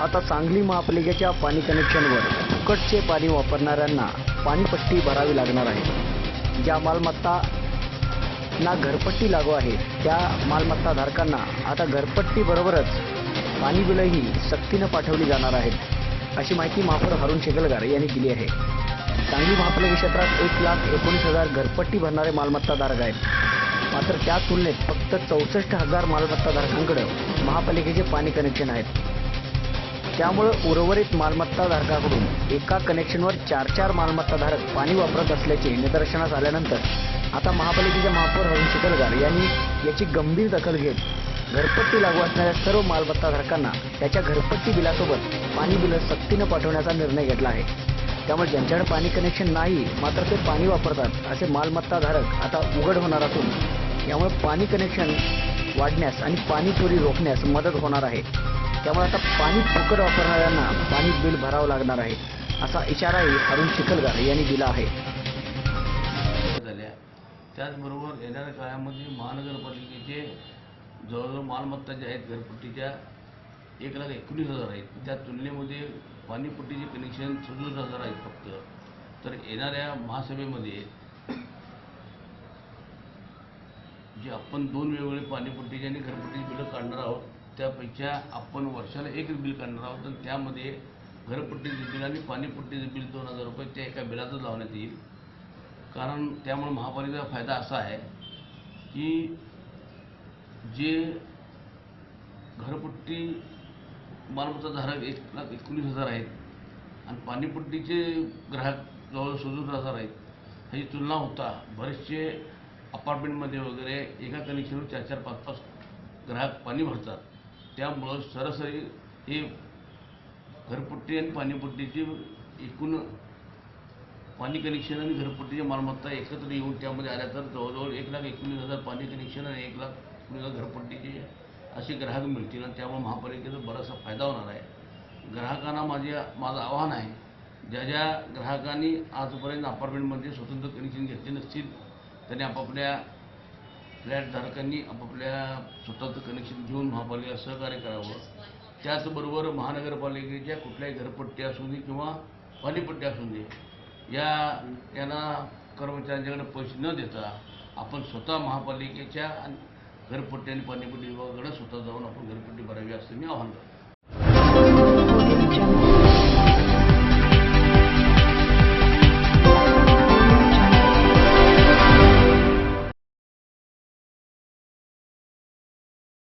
आता सांगली महापालिकेच्या पाणी कनेक्शनवर फुकटचे पाणी वापरणाऱ्यांना पाणीपट्टी भरावी लागणार आहे. ज्या मालमत्ता ना घरपट्टी लागू आहे त्या मालमत्ता धारकांना आता घरपट्टीबरोबरच पाणी बिलही सक्तीनं पाठवली जाणार आहेत अशी माहिती महापौर हरुण शेगलगार यांनी दिली आहे. सांगली महापालिका क्षेत्रात एक लाख एकोणीस हजार घरपट्टी भरणारे मालमत्ताधारक आहेत. मात्र त्या तुलनेत फक्त चौसष्ट हजार मालमत्ताधारकांकडे महापालिकेचे पाणी कनेक्शन आहेत. त्यामुळं उर्वरित मालमत्ताधारकाकडून एका कनेक्शनवर चार चार मालमत्ताधारक पाणी वापरत असल्याचे निदर्शनास आल्यानंतर आता महापालिकेच्या महापौर हरुण चिखलगार यांनी याची गंभीर दखल घेत घरपट्टी लागू असणाऱ्या सर्व मालमत्ताधारकांना त्याच्या घरपट्टी बिलासोबत पाणी बिल सक्तीनं पाठवण्याचा निर्णय घेतला आहे. त्यामुळे ज्यांच्याकडे पाणी कनेक्शन नाही मात्र ते पाणी वापरतात असे मालमत्ताधारक आता उघड होणार असून यामुळे पाणी कनेक्शन वाढण्यास आणि पाणी चोरी रोखण्यास मदत होणार आहे. त्यामुळे आता पाणी फुकट वापरणाऱ्यांना पाणी बिल भरावं लागणार आहे. असा इशाराही अरुण चिखलगार यांनी दिला आहे. त्याचबरोबर येणाऱ्या काळामध्ये महानगरपालिकेचे जवळजवळ मालमत्ता ज्या आहेत घरपट्टीच्या एक लाख एकोणीस हजार आहेत. त्या तुलनेमध्ये पाणीपट्टीचे कनेक्शन सदुसष्ट हजार आहेत फक्त. तर येणाऱ्या महासभेमध्ये जे आपण दोन वेगवेगळे पाणीपट्टीचे आणि घरपट्टीचे बिलं काढणार आहोत त्यापेक्षा आपण वर्षाला एक बिल काढणार आहोत आणि त्यामध्ये घरपट्टीचं बिल आणि पाणीपट्टीचं बिल दोन हजार रुपये त्या एका बिलातच लावण्यात येईल. कारण त्यामुळे महापालिकेचा फायदा असा आहे की जे घरपट्टी मालमत्ताधारक एक लाख एकोणीस हजार आहेत आणि पाणीपट्टीचे ग्राहक जवळ सदुसष्ट हजार आहेत ह्याची तुलना होता बरेचसे अपार्टमेंटमध्ये वगैरे एका कनेक्शनवर चार चार पाच पाच ग्राहक पाणी भरतात. त्यामुळं सरासरी हे घरपट्टी आणि पाणीपट्टीची एकूण पाणी कनेक्शन आणि घरपट्टीची मालमत्ता एकत्र येऊन त्यामध्ये आल्या तर जवळजवळ एक लाख एकोणीस हजार पाणी कनेक्शन आणि एक लाख एकोणीस हजार घरपट्टीचे असे ग्राहक मिळतील आणि त्यामुळे महापालिकेचा बराचसा फायदा होणार आहे. ग्राहकांना माझे माझं आव्हान आहे ज्या ज्या ग्राहकांनी आजपर्यंत अपार्टमेंटमध्ये स्वतंत्र कनेक्शन घेतले नसतील त्यांनी आपापल्या फ्लॅटधारकांनी आपापल्या स्वतःचं कनेक्शन घेऊन महापालिकेला सहकार्य करावं. त्याचबरोबर महानगरपालिकेच्या कुठल्याही घरपट्टी असू दे किंवा पाणीपट्टी असू दे या यांना कर्मचाऱ्यांच्याकडे पैसे न देता आपण स्वतः महापालिकेच्या आणि घरपट्टी आणि पाणीपट्टी विभागाकडे स्वतः जाऊन आपण घरपट्टी भरावी असं मी आवाहन करतो.